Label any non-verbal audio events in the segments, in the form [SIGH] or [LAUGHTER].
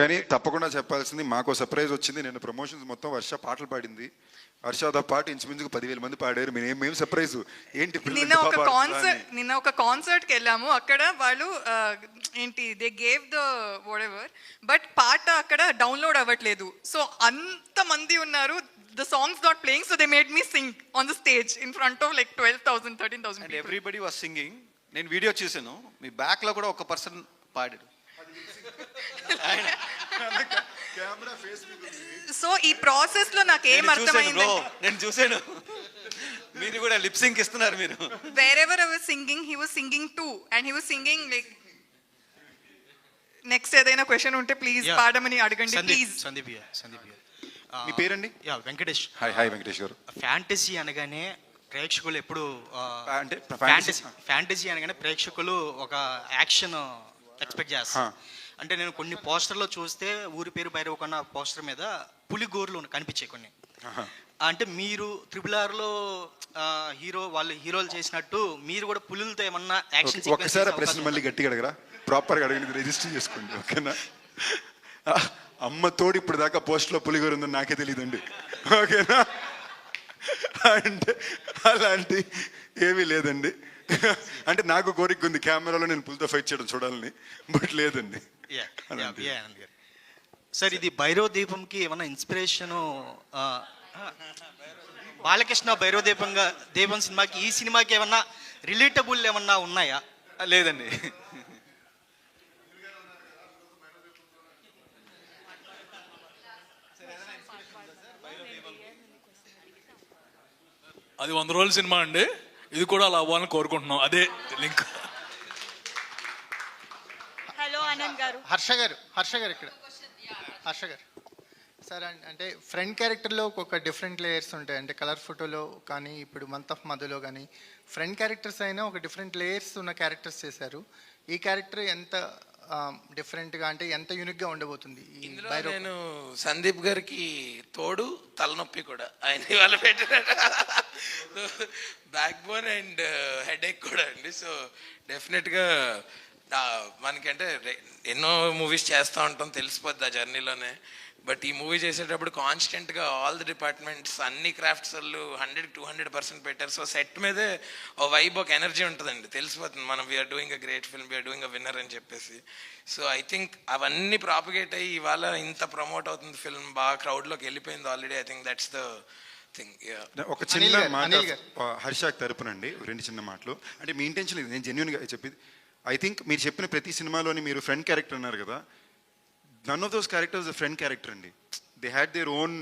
కానీ. తప్పకుండా చెప్పాల్సింది మాకు సర్ప్రైజ్ వచ్చింది. నేను ప్రమోషన్స్ మొత్తం వర్ష పాటలు పాడింది. వర్షతో పాటు ఇంచుమించుకు పదివేల మంది పాడారు. మేము మేము సర్ప్రైజ్ ఏంటి నిన్న ఒక కాన్సర్ట్. నిన్న ఒక కాన్సర్ట్కి వెళ్ళాము. అక్కడ వాళ్ళు ఏంటి they gave the ever but పాట అక్కడ డౌన్లోడ్ అవ్వట్లేదు. సో అంత మంది ఉన్నారు. The songs not playing so they made me sing on the stage in front of like twelve thousand thirteen and thousand everybody was singing నేను video చూసాను మీ బ్యాక్లో కూడా ఒక పర్సన్ పాడాడు సో ఈ ప్రాసెస్లో నాకు ఏం అర్థమైంది నేను చూశాను. మీరు కూడా లిప్ సింక్ ఇస్తున్నారు మీరు. Wherever I was singing, he was singing too. And he was singing like next ఏదైనా క్వశ్చన్ ఉంటే ప్లీజ్. పాడమని అడగండి ప్లీజ్ సందీప్ సందీప్ మీ పేరండి? Yeah Venkatesh. Hi hi Venkatesh garu. Fantasy అనగానే ప్రేక్షకులు ఎప్పుడు అంటే ఫ్యాంటసీ ఫ్యాంటసీ అనగానే ప్రేక్షకులు ఒక యాక్షన్ ఎక్స్పెక్ట్ చేస్తారు. అంటే నేను కొన్ని పోస్టర్లో చూస్తే ఊరి పేరు భైరవ కొన్న పోస్టర్ మీద పులి గోర్లు కనిపించాయి కొన్ని. అంటే మీరు త్రిపుల్ ఆర్లో హీరో వాళ్ళు హీరోలు చేసినట్టు మీరు కూడా పులులతో ఏమన్నా యాక్షన్ ఒక- ఒక్కసారి ఆ ప్రశ్న మళ్ళీ గట్టిగా అడగరా? ప్రాపర్గా రిజిస్టర్ చేసుకోండి ఓకేనా? అమ్మ తోడు ఇప్పుడు దాకా పోస్ట్లో పులిగోరు ఉందని నాకే తెలియదండి ఓకేనా? అంటే అలాంటి ఏమీ లేదండి. [LAUGHS] అంటే నాకు కోరిక ఉంది కెమెరాలో నేను పులితో ఫైట్ చేయడం చూడాలని. బట్ లేదండి. సార్ ఇది భైరవ దీపంకి ఏమన్నా ఇన్స్పిరేషను బాలకృష్ణ భైరవ దీపంగా దీపం సినిమాకి ఈ సినిమాకి ఏమన్నా రిలేటబుల్ ఏమన్నా ఉన్నాయా? లేదండి. అది వంద రోజుల సినిమా అండి. ఇది కూడా అలా అవ్వాలని కోరుకుంటున్నాం. అదే లింక్. హలో ఆనంద్ గారు. హర్ష గారు హర్ష గారు ఇక్కడ. హర్ష గారు. సార్ అంటే ఫ్రంట్ క్యారెక్టర్లో ఒక డిఫరెంట్ లేయర్స్ ఉంటాయి. అంటే కలర్ ఫోటోలో కానీ ఇప్పుడు మంత్ ఆఫ్ మధులో కానీ ఫ్రంట్ క్యారెక్టర్స్ అయినా ఒక డిఫరెంట్ లేయర్స్ ఉన్న క్యారెక్టర్స్ చేశారు. ఈ క్యారెక్టర్ ఎంత డిఫరెంట్గా అంటే ఎంత యూనిక్గా ఉండబోతుంది ఈ ఇందులో భైరవ్ నేను సందీప్ గారికి తోడు తలనొప్పి కూడా. ఆయన ఇవాళ పెట్టిన backbone and headache కూడా అండి. సో డెఫినెట్గా మనకంటే ఎన్నో మూవీస్ చేస్తూ ఉంటాం తెలిసిపోద్ది ఆ జర్నీలోనే బట్ ఈ మూవీ చేసేటప్పుడు కాన్స్టెంట్గా ఆల్ ది డిపార్ట్మెంట్స్ అన్ని క్రాఫ్ట్స్ వాళ్ళు హండ్రెడ్ టూ హండ్రెడ్ పర్సెంట్ పెట్టారు. సో సెట్ మీదే ఓ వైబ్ ఒక ఎనర్జీ ఉంటుందండి. తెలిసిపోతుంది. మనం we're doing a great film we're doing a winner అని చెప్పేసి. సో ఐ థింక్ అవన్నీ ప్రాపగేట్ అయ్యి ఇవాళ ఇంత ప్రమోట్ అవుతుంది ఫిల్మ్ బాగా క్రౌడ్లోకి వెళ్ళిపోయింది already I think that's the thing ఒక చిన్న మాట హర్షాక్ తరపునండి. రెండు చిన్న మాటలు. అంటే మీ ఇంటెన్షన్ నేను జెన్యున్గా చెప్పేది ఐ థింక్ మీరు చెప్పిన ప్రతి సినిమాలోని మీరు ఫ్రెండ్ క్యారెక్టర్ అన్నారు కదా none of those characters friend character అండి. They had their own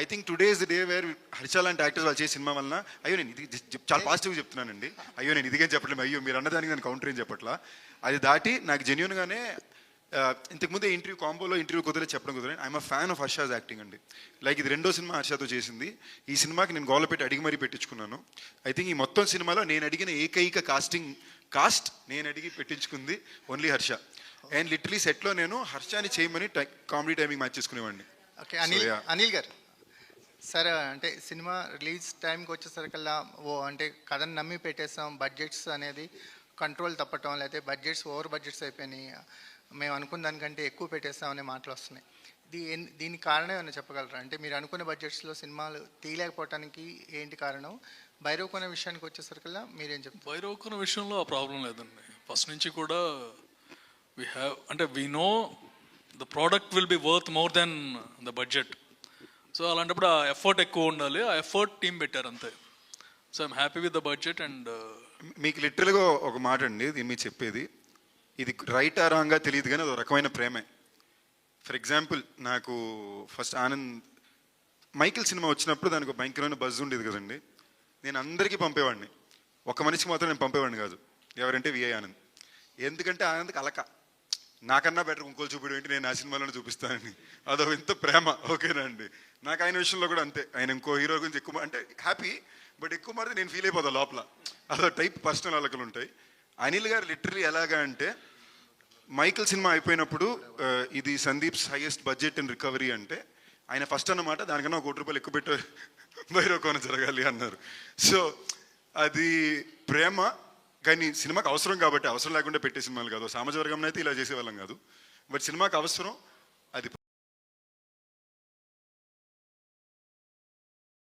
I think today is the day where Harsha లాంటి యాక్టర్స్ వాళ్ళు చేసే సినిమా వలన అయ్యో నేను ఇది చాలా పాజిటివ్గా చెప్తున్నానండి. అయ్యో నేను ఇదిగే చెప్పట్లేదు అయ్యో మీరు అన్నదానికి నేను కౌంటర్ ఏం చెప్పట్లా. అది దాటి నాకు జెన్యున్గానే ఇంతకుముందే ఇంటర్వ్యూ కాంబోలో ఇంటర్వ్యూ కుదిరే చెప్పడం కుదిరే. I'm a fan of Harsha's acting అండి. లైక్ ఇది రెండో సినిమా హర్షతో చేసింది. ఈ సినిమాకి నేను గోల పెట్టి అడిగి మరీ పెట్టించుకున్నాను. ఐ థింక్ ఈ మొత్తం సినిమాలో నేను అడిగిన ఏకైక కాస్టింగ్ కాస్ట్ నేను అడిగి పెట్టించుకుంది ఓన్లీ హర్ష. అండ్ లిటరలీ సెట్లో నేను హర్షాని చేయమని కామెడీ టైమింగ్ మ్యాచ్ చేసుకునేవాడిని. ఓకే అనిల్. అనిల్ గారు. సార్ అంటే సినిమా రిలీజ్ టైంకి వచ్చేసరికల్లా ఓ అంటే కథను నమ్మి పెట్టేసాం. బడ్జెట్స్ అనేది కంట్రోల్ తప్పటం లేకపోతే బడ్జెట్స్ ఓవర్ బడ్జెట్స్ అయిపోయినాయి. మేము అనుకున్న దానికంటే ఎక్కువ పెట్టేస్తాం అనే మాటలు వస్తున్నాయి. దీ దీనికి కారణం ఏమైనా చెప్పగలరా? అంటే మీరు అనుకున్న బడ్జెట్స్లో సినిమాలు తీయలేకపోవటానికి ఏంటి కారణం? భైరవ్ కొనే విషయానికి వచ్చేసరికల్లా మీరేం చెప్తారు? భైరవకున్న విషయంలో ఆ ప్రాబ్లం లేదండి. ఫస్ట్ నుంచి కూడా వీ హ్యావ్ అంటే we know the product will be worth more than the budget so అలాంటప్పుడు ఆ ఎఫర్ట్ ఎక్కువ ఉండాలి. ఆ ఎఫర్ట్ టీం పెట్టారు అంతే. So I'm happy with the budget and మీకు లిటరల్గా ఒక మాట అండి ఇది మీరు చెప్పేది. ఇది రైట్ ఆ రాంగా తెలియదు కానీ అది ఒక రకమైన ప్రేమే. ఫర్ ఎగ్జాంపుల్ నాకు ఫస్ట్ ఆనంద్ మైకిల్ సినిమా వచ్చినప్పుడు దానికి ఒక భయంకరమైన బజ్ ఉండేది కదండి. నేను అందరికీ పంపేవాడిని. ఒక మనిషికి మాత్రం నేను పంపేవాడిని కాదు. ఎవరంటే విఐ ఆనంద్. ఎందుకంటే ఆనంద్కి అలక. నాకన్నా బెటర్ ఇంకోలు చూపించడం ఏంటి? నేను ఆ సినిమాలోనే చూపిస్తానని. అదో ఎంత ప్రేమ. ఓకేనా అండి? నాకు ఆయన విషయంలో కూడా అంతే. ఆయన ఇంకో హీరో గురించి ఎక్కువ అంటే హ్యాపీ బట్ ఎక్కువ మారితే నేను ఫీల్ అయిపోతా లోపల. అదో టైప్ పర్సనల్ అలకలు ఉంటాయి. అనిల్ గారు లిటరలీ ఎలాగా అంటే మైకిల్ సినిమా అయిపోయినప్పుడు ఇది Sundeep's highest budget and recovery అంటే ఆయన ఫస్ట్ అన్నమాట దానికన్నా ఒక కోటి రూపాయలు ఎక్కువ పెట్ట కొన జరగాలి అన్నారు. సో అది ప్రేమ కానీ సినిమాకి అవసరం కాబట్టి అవసరం లేకుండా పెట్టే సినిమాలు కాదు. సామాజిక వర్గంలో అయితే ఇలా చేసేవాళ్ళం కాదు. బట్ సినిమాకి అవసరం